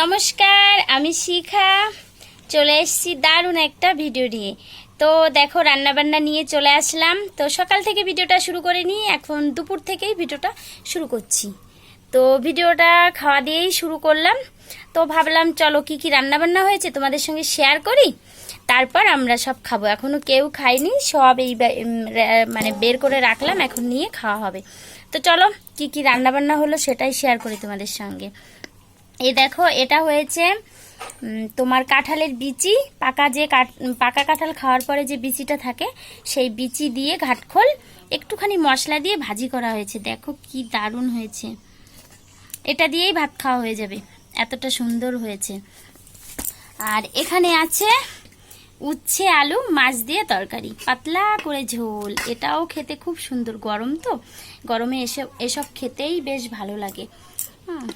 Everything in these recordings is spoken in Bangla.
নমস্কার, আমি শিখা। চলে এসেছি দারুণ একটা ভিডিও নিয়ে। তো দেখো, রান্নাবান্না নিয়ে চলে আসলাম। তো সকাল থেকে ভিডিওটা শুরু করে নিই এখন দুপুর থেকেই ভিডিওটা শুরু করছি। তো ভিডিওটা খাওয়া দিয়েই শুরু করলাম। তো ভাবলাম, চলো কি কি রান্নাবান্না হয়েছে তোমাদের সঙ্গে শেয়ার করি। তারপর আমরা সব খাব। এখনও কেউ খায়নি, সব এই মানে বের করে রাখলাম, এখন নিয়ে খাওয়া হবে। তো চলো, কি কি রান্নাবান্না হলো সেটাই শেয়ার করি তোমাদের সঙ্গে। এই দেখো, এটা হয়েছে তোমার কাঁঠালের বিচি। পাকা যে পাকা কাঁঠাল খাওয়ার পরে যে বিচিটা থাকে, সেই বিচি দিয়ে ঘাটখোল, একটুখানি মশলা দিয়ে ভাজি করা হয়েছে। দেখো কি দারুণ হয়েছে। এটা দিয়েই ভাত খাওয়া হয়ে যাবে। এতটা সুন্দর হয়েছে। আর এখানে আছে উচ্ছে, আলু, মাছ দিয়ে তরকারি। পাতলা করে ঝোল। এটাও খেতে খুব সুন্দর। গরম তো? গরমে এসব এসব খেতেই বেশ ভালো লাগে। হুম।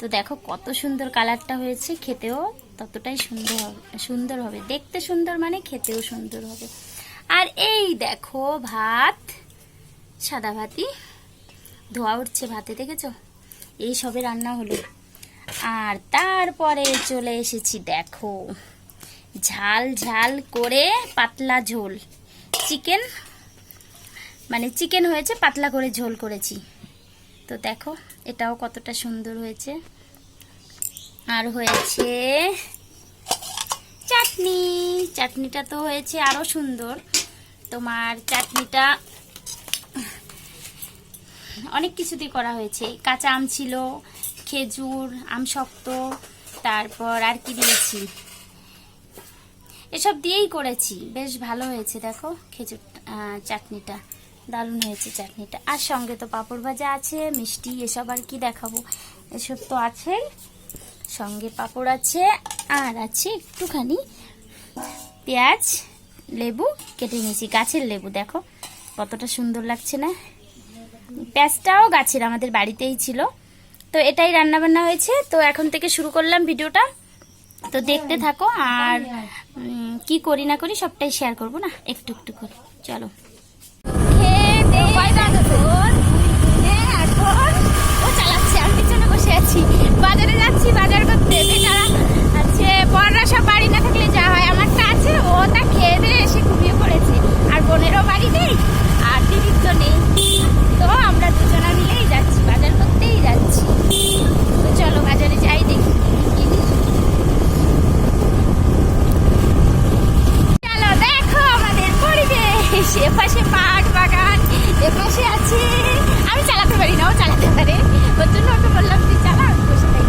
তো দেখো কত সুন্দর কালারটা হয়েছে, খেতেও ততটাই সুন্দর হবে সুন্দর হবে। দেখতে সুন্দর মানে খেতেও সুন্দর হবে। আর এই দেখো ভাত, সাদা ভাতি ধোয়া উঠছে ভাতে, দেখেছ? এই সবে রান্না হলো। আর তারপরে চলে এসেছি, দেখো। ঝাল ঝাল করে পাতলা ঝোল। চিকেন মানে চিকেন হয়েছে, পাতলা করে ঝোল করেছি। তো দেখো, এটাও কতটা সুন্দর হয়েছে। আর হয়েছে চাটনি। চাটনিটা তো হয়েছে আরও সুন্দর। তোমার চাটনিটা অনেক কিছু দিয়ে করা হয়েছে। কাঁচা আম ছিল, খেজুর, আম শক্ত, তারপর আর কি দিয়েছি? এসব দিয়েই করেছি। বেশ ভালো হয়েছে, দেখো, খেজুর চাটনিটা। দারুণ হয়েছে চাটনিটা। আর সঙ্গে তো পাঁপড় ভাজা আছে, মিষ্টি, এসব আর কি দেখাবো। এসব তো আছেই সঙ্গে পাঁপড় আছে, আর আছে একটুখানি পেঁয়াজ, লেবু, কেটে নিয়েছি। গাছের লেবু, দেখো, কতটা সুন্দর লাগছে না? পেঁয়াজটাও গাছের, আমাদের বাড়িতেই ছিল। তো এটাই রান্না বান্না হয়েছে। তো এখন থেকে শুরু করলাম ভিডিওটা। তো দেখতে থাকো, আর কি করি না করি সবটাই শেয়ার করব না? একটু একটু করে। চলো। বাজারে যাচ্ছি, বাজার করতে। বেচারা আছে বড়রা সব বাড়ি না থাকলে যা হয়। আমারটা আছে, ও তা খেয়ে দিয়ে এসে ঘুমিয়ে পড়েছে আর বোনেরও বাড়ি নেই আর দিদির তো নেই তো আমরা দুজনা মিলেই যাচ্ছি বাজার করতেই যাচ্ছি তো চলো বাজারে যাই দেখি কি কি কিনি চলো দেখো আমাদের পরিবেশ এপাশে পাট বাগান এপাশে আছে আমি চালাতে পারি না ও চালাতে পারে ওর জন্য ওকে বললাম তুই চালা আমি বসে থাকি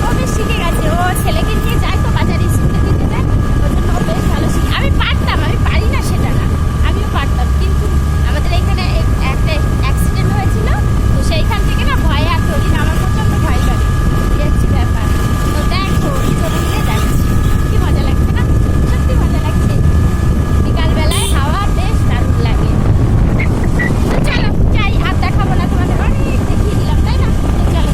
ও বেশ শিখে গেছে ও ছেলেকে নিয়ে যায় তো বাজারে স্কুলে দিতে দেয় ওর জন্য ও বেশ ভালো শিখে আমি পারতাম আমি পারি না সেটা না আমিও পারতাম কিন্তু আমাদের এখানে এক- একটা অ্যাক্সিডেন্ট হয়েছিল তো সেইখান থেকে না ভয়ে আর করি না আমার প্রচণ্ড ভয় লাগে এই হচ্ছে ব্যাপার তো দেখো দুজনে মিলে যাচ্ছি কি মজা লাগছে না সত্যি মজা লাগছে বিকালবেলায় হাওয়া বেশ দারুণ লাগে তো চলো যাই আর দেখাবো না তোমাদের অনেক দেখিয়ে দিলাম তাই না তো চলো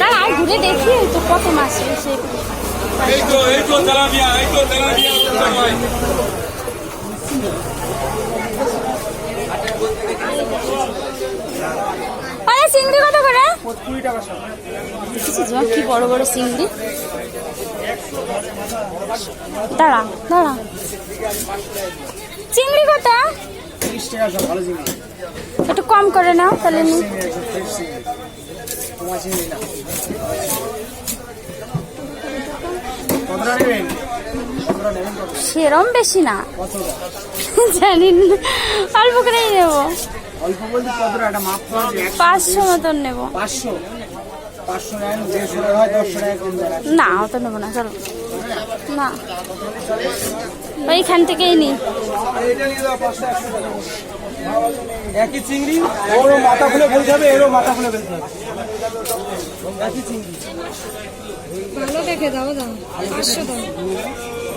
দাঁড়াও ঘুরে দেখি তো কত মাছ রয়েছে এই তো এই তো তেলাপিয়া এই তো তেলাপিয়া সবাই আরে চিংড়ি কত করে? কি বড় বড় চিংড়ি। দাঁড়া দাঁড়া। চিংড়ি কত? তিরিশ টাকা সব ভালো চিংড়ি একটু কম করে নাও তাহলে নি। নেবেন সেরম বেশি না। জানি না। অল্প করেই নেব। পাঁচশো মতন নেব। না অত নেব না চলো। না। ওইখান থেকেই নি। একই চিংড়ি ওরও মাথা খুলে বলতে হবে এরও মাথা খুলে বলতে হবে। একই চিংড়ি। ভালো দেখে দাও দাও। পাঁচশো দাও।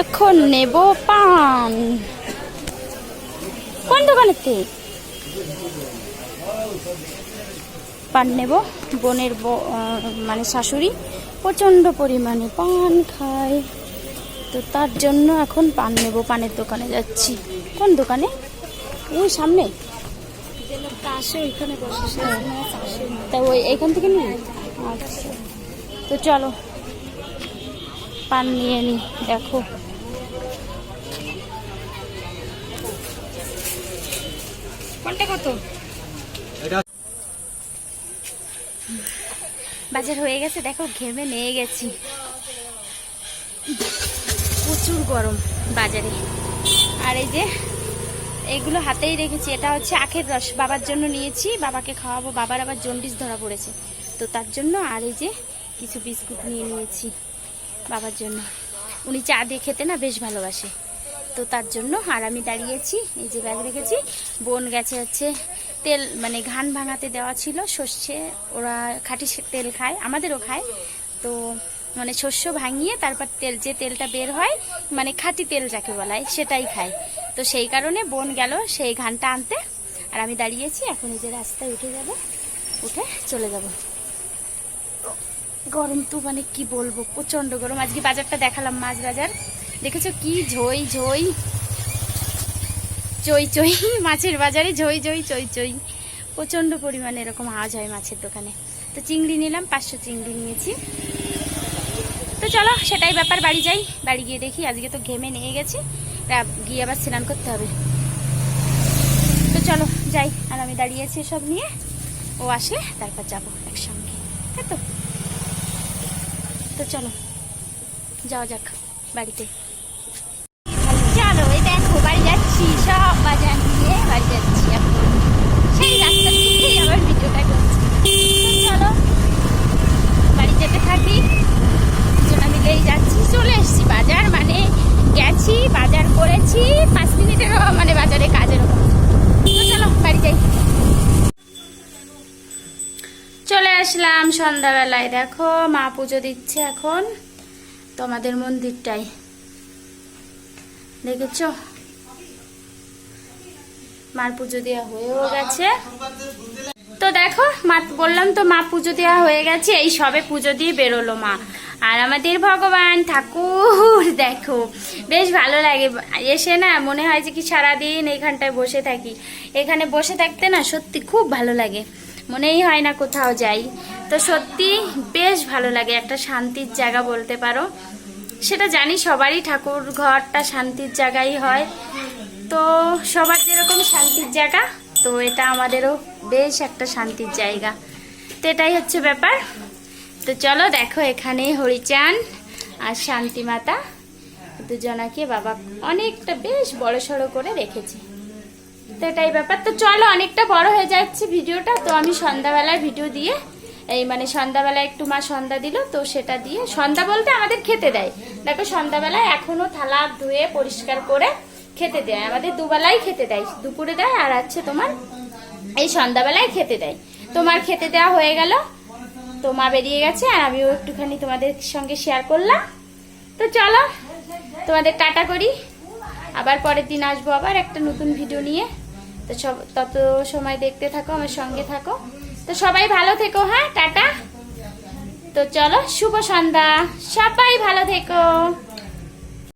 এখন নেব পান। কোন দোকানেতে? পান নেব। বোনের মানে শাশুড়ি প্রচণ্ড পরিমাণে পান খায়। তো তার জন্য এখন পান নেব পানের দোকানে যাচ্ছি। কোন দোকানে? ওই সামনে। তা ওই এখান থেকে নিই আচ্ছা তো চলো পান নিয়ে নি দেখো। কোনটা কত? বাজার হয়ে গেছে দেখো ঘেমে নিয়ে গেছি। প্রচুর গরম বাজারে। আর এই যে এগুলো হাতেই রেখেছি এটা হচ্ছে আখের রস। বাবার জন্য নিয়েছি বাবাকে খাওয়াবো বাবার আবার জন্ডিস ধরা পড়েছে। তো তার জন্য আর এই যে কিছু বিস্কুট নিয়ে নিয়েছি বাবার জন্য। উনি চা দিয়ে খেতে না বেশ ভালোবাসে। তো তার জন্য আর আমি দাঁড়িয়েছি, এই যে ব্যাগ রেখেছি। বোন গেছে হচ্ছে তেল মানে ঘান ভাঙাতে দেওয়া ছিল, সর্ষে, ওরা খাঁটি তেল খায়, আমাদেরও খায়। তো মানে শস্য ভাঙিয়ে তারপর তেল, যে তেলটা বের হয় মানে খাঁটি তেল যাকে বলায় সেটাই খায়। তো সেই কারণে বোন গেল সেই ঘানটা আনতে। আর আমি দাঁড়িয়েছি, এখন এই যে রাস্তায় উঠে যাব, উঠে চলে যাব। গরম তো মানে কি বলব প্রচণ্ড গরম। আজকে বাজারটা দেখালাম মাছ বাজার দেখেছ কি? ঝই ঝই। চই চই, মাছের বাজারে ঝই ঝই, চই চই। প্রচণ্ড পরিমাণে এরকম আওয়াজ হয় মাছের দোকানে। তো চিংড়ি নিলাম, পাঁচশো চিংড়ি নিয়েছি। তো চলো, সেটাই ব্যাপার, বাড়ি যাই। বাড়ি গিয়ে দেখি, আজকে তো ঘেমে নিয়ে গেছি। গিয়ে আবার স্নান করতে হবে। তো চলো, যাই। আর আমি দাঁড়িয়েছি সব নিয়ে। ও আসলে, তারপর যাব একসঙ্গে। তো চলো। যাওয়া যাক বাড়িতে। চলো, এই দেখো, বাড়ি যাচ্ছি, সব বাজার নিয়ে বাড়ি যাচ্ছি এখন। সেই রাস্তা থেকেই আবার ভিডিওটা করছি। চলো, বাড়ি যেতে থাকি। দুজনে মিলেই যাচ্ছি, চলে এসেছি বাজার মানে গেছি বাজার করেছি পাঁচ মিনিটেরও মানে বাজারে কাজের তো চলো বাড়ি যাই চলে আসলাম সন্ধ্যাবেলায়। দেখো, মা পুজো দিচ্ছে এখন তোমাদের মন্দিরটাই দেখেছ? মার পুজো দেওয়া হয়েও গেছে। তো দেখো, মা, বললাম তো মা পুজো দেওয়া হয়ে গেছে, এই সবে পুজো দিয়ে বেরোলো মা। আর আমাদের ভগবান ঠাকুর, দেখো, বেশ ভালো লাগে। এসে না মনে হয় যে কি সারাদিন এইখানটায় বসে থাকি। এখানে বসে থাকতে না সত্যি খুব ভালো লাগে। মনেই হয় না কোথাও যাই। তো সত্যি বেশ ভালো লাগে একটা শান্তির জায়গা বলতে পারো। সেটা জানি সবারই ঠাকুর ঘরটা শান্তির জায়গাই হয়। তো সবার যেরকম শান্তির জায়গা, তো এটা আমাদেরও বেশ একটা শান্তির জায়গা। তো এটাই হচ্ছে ব্যাপার। তো চলো দেখো এখানে হরিচান আর শান্তি মাতা দুজনাকে বাবা অনেকটা বেশ বড় সড়ো করে রেখেছে। তো এটাই ব্যাপার। তো চলো, অনেকটা বড় হয়ে যাচ্ছে ভিডিওটা। তো আমি সন্ধ্যাবেলায় ভিডিও দিয়ে, এই মানে সন্ধ্যাবেলায় একটু মা সন্ধ্যা দিল, তো সেটা দিয়ে সন্ধ্যা বলতে আমাদের খেতে দেয়। দেখো, সন্ধ্যাবেলায় এখনও থালা ধুয়ে পরিষ্কার করে খেতে দেয়। আমাদের দুবেলাই খেতে দেয়। দুপুরে দেয়, আর আছে তোমার, এই সন্ধ্যাবেলায় খেতে দেয়। তোমার খেতে দেওয়া হয়ে গেল। তো মা বেরিয়ে গেছে, আর আমিও একটুখানি তোমাদের সঙ্গে শেয়ার করলাম। তো চলো, তোমাদের টাটা করি। আবার পরের দিন আসব আবার একটা নতুন ভিডিও নিয়ে। তো সব, তত সময় দেখতে থাকো, আমার সঙ্গে থাকো। তো সবাই ভালো থেকো হ্যাঁ টাটা? তো চলো, শুভ সন্ধ্যা। সবাই ভালো থেকো।